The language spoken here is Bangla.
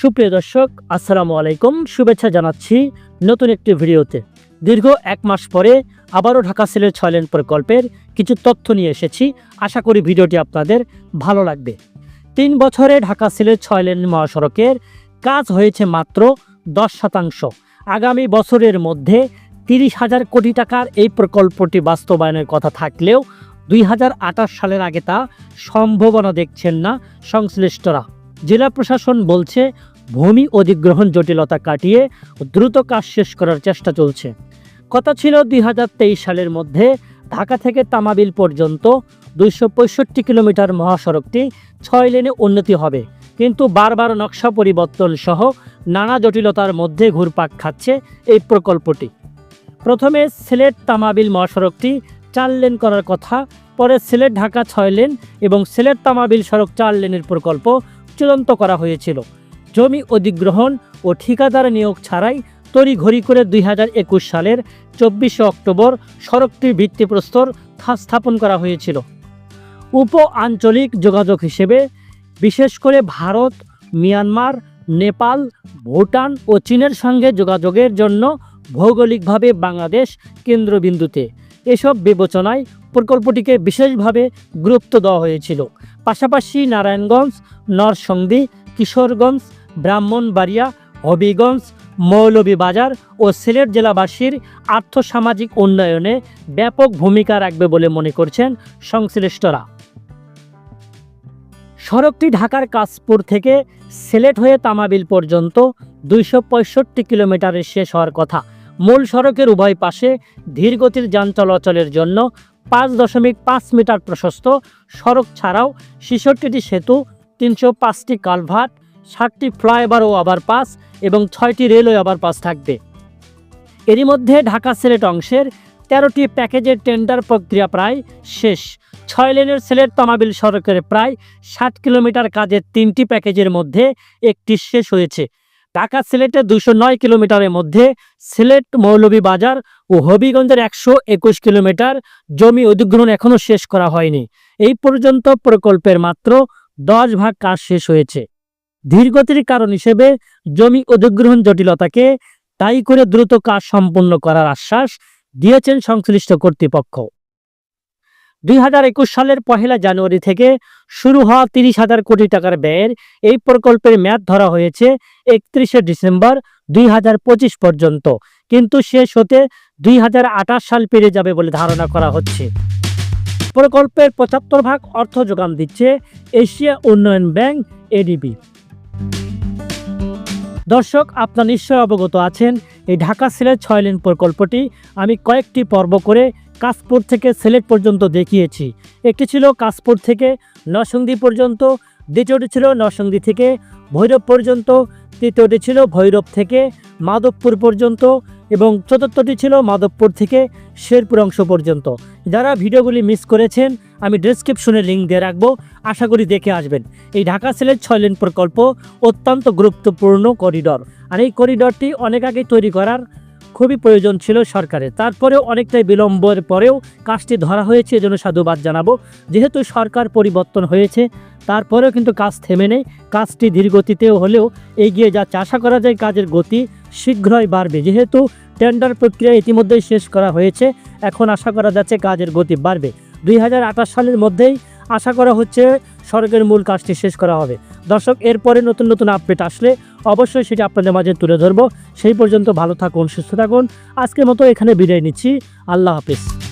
সুপ্রিয় দর্শক, আসসালামু আলাইকুম। শুভেচ্ছা জানাচ্ছি নতুন একটি ভিডিওতে। দীর্ঘ এক মাস পরে আবারও ঢাকা সেলের ছয় লেন প্রকল্পের কিছু তথ্য নিয়ে এসেছি। আশা করি ভিডিওটি আপনাদের ভালো লাগবে। তিন বছরে ঢাকা সেলের ছয় লেন মহাসড়কের কাজ হয়েছে মাত্র দশ শতাংশ। আগামী বছরের মধ্যে তিরিশ হাজার কোটি টাকার এই প্রকল্পটি বাস্তবায়নের কথা থাকলেও দুই হাজার আঠাশ সালের আগে তা সম্ভাবনা দেখছেন না সংশ্লিষ্টরা। জেলা প্রশাসন বলছে, ভূমি অধিগ্রহণ জটিলতা কাটিয়ে দ্রুত কাজ শেষ করার চেষ্টা চলছে। কথা ছিল দুই হাজার তেইশ সালের মধ্যে ঢাকা থেকে তামাবিল পর্যন্ত দুইশো পঁয়ষট্টি কিলোমিটার মহাসড়কটি ছয় লেনে উন্নতি হবে। কিন্তু বারবার নকশা পরিবর্তন সহ নানা জটিলতার মধ্যে ঘুরপাক খাচ্ছে এই প্রকল্পটি। প্রথমে সিলেট তামাবিল মহাসড়কটি চার লেন করার কথা, পরে সিলেট ঢাকা ছয় লেন এবং সিলেট তামাবিল সড়ক চার লেনের প্রকল্প চূড়ান্ত করা হয়েছিল। জমি অধিগ্রহণ ও ঠিকাদার নিয়োগ ছাড়াই তড়িঘড়ি করে দুই হাজার একুশ সালের চব্বিশে অক্টোবর সড়কটির ভিত্তিপ্রস্তর স্থাপন করা হয়েছিল। উপ আঞ্চলিক যোগাযোগ হিসেবে বিশেষ করে ভারত, মিয়ানমার, নেপাল, ভুটান ও চীনের সঙ্গে যোগাযোগের জন্য ভৌগোলিকভাবে বাংলাদেশ কেন্দ্রবিন্দুতে। এসব বিবেচনায় প্রকল্পটিকে বিশেষভাবে গুরুত্ব দেওয়া হয়েছিল। পাশাপাশি নারায়ণগঞ্জ, নরসংদী, কিশোরগঞ্জ, ব্রাহ্মণবাড়িয়া, হবিগঞ্জ, মৌলভীবাজার ও সিলেট জেলাবাসীর আর্থসামাজিক উন্নয়নে ব্যাপক ভূমিকা রাখবে বলে মনে করছেন সংশ্লিষ্টরা। সড়কটি ঢাকার কাশপুর থেকে সিলেট হয়ে তামাবিল পর্যন্ত দুইশো পঁয়ষট্টি কিলোমিটারের শেষ হওয়ার কথা। মূল সড়কের উভয় পাশে ধীরগতির যান চলাচলের জন্য পাঁচ দশমিক পাঁচ মিটার প্রশস্ত, সড়ক ছাড়াও ছেষট্টিটি সেতু, তিনশো পাঁচটি কালভার্ট, ষাটটি ফ্লাইওভার ও ওভারপাস এবং ছয়টি রেলওয়ে ওভারপাস থাকবে। এরই মধ্যে ঢাকা সিলেট অংশের তেরোটি প্যাকেজের টেন্ডার প্রক্রিয়া প্রায় শেষ। ছয় লেনের সিলেট তামাবিল সড়কের প্রায় ষাট কিলোমিটার কাজের তিনটি প্যাকেজের মধ্যে একটি শেষ হয়েছে। ঢাকা সিলেটের দুশো নয় কিলোমিটারের মধ্যে সিলেট মৌলভীবাজার ও হবিগঞ্জের একশো একুশ কিলোমিটার জমি অধিগ্রহণ এখনও শেষ করা হয়নি। এই পর্যন্ত প্রকল্পের মাত্র দশ ভাগ কাজ শেষ হয়েছে। ধীরগতির কারণ হিসেবে জমি অধিগ্রহণ জটিলতাকে তাই করে দ্রুত কাজ সম্পন্ন করার আশ্বাস দিয়েছেন সংশ্লিষ্ট কর্তৃপক্ষ। দুই হাজার একুশ সালের পহেলা জানুয়ারি থেকে শুরু হওয়া তিরিশ হাজার কোটি টাকার ব্যয়ের এই প্রকল্পের মেয়াদ ধরা হয়েছে একত্রিশে ডিসেম্বর দুই হাজার পঁচিশ পর্যন্ত। কিন্তু শেষ হতে দুই হাজার আঠাশ সাল পেরিয়ে যাবে বলে ধারণা করা হচ্ছে। প্রকল্পের পঁচাত্তর ভাগ অর্থ যোগান দিচ্ছে এশিয়া উন্নয়ন ব্যাংক এডিবি দর্শক, আপনার নিশ্চয় অবগত আছেন, এই ঢাকা সিলেট ছয় লেন প্রকল্পটি আমি কয়েকটি পর্ব করে কাশপুর থেকে সিলেট পর্যন্ত দেখিয়েছি। একটি ছিল কাশপুর থেকে নরসিংদী পর্যন্ত, দ্বিতীয়টি ছিল নরসিংদী থেকে ভৈরব পর্যন্ত, তৃতীয়টি ছিল ভৈরব থেকে মাধবপুর পর্যন্ত এবং চতুর্থটি ছিল মাধবপুর থেকে শেরপুর অংশ পর্যন্ত। যারা ভিডিওগুলি মিস করেছেন, আমি ডেসক্রিপশনে লিঙ্ক দিয়ে রাখব, আশা করি দেখে আসবেন। এই ঢাকা সিলেট ছয় লেন প্রকল্প অত্যন্ত গুরুত্বপূর্ণ করিডর আর এই করিডরটি অনেক আগে তৈরি করার খুবই প্রয়োজন ছিল সরকারের। তারপরেও অনেকটাই বিলম্বের পরেও কাজটি ধরা হয়েছে, এজন্য সাধুবাদ জানাব। যেহেতু সরকার পরিবর্তন হয়েছে, তারপরেও কিন্তু কাজ থেমে নেই। কাজটি ধীরগতিতেও হলেও এগিয়ে যাচ্ছে আশা করা যায় কাজের গতি শীঘ্রই বাড়বে। যেহেতু টেন্ডার প্রক্রিয়া ইতিমধ্যেই শেষ করা হয়েছে, এখন আশা করা যাচ্ছে কাজের গতি বাড়বে। দুই হাজার আঠাশ সালের মধ্যেই আশা করা হচ্ছে সড়কের মূল কাজটি শেষ করা হবে। দর্শক, এরপরে নতুন নতুন আপডেট আসলে অবশ্যই সেটি আপনাদের মাঝে তুলে ধরবো। সেই পর্যন্ত ভালো থাকুন, সুস্থ থাকুন। আজকের মতো এখানে বিদায় নিচ্ছি। আল্লাহ হাফিজ।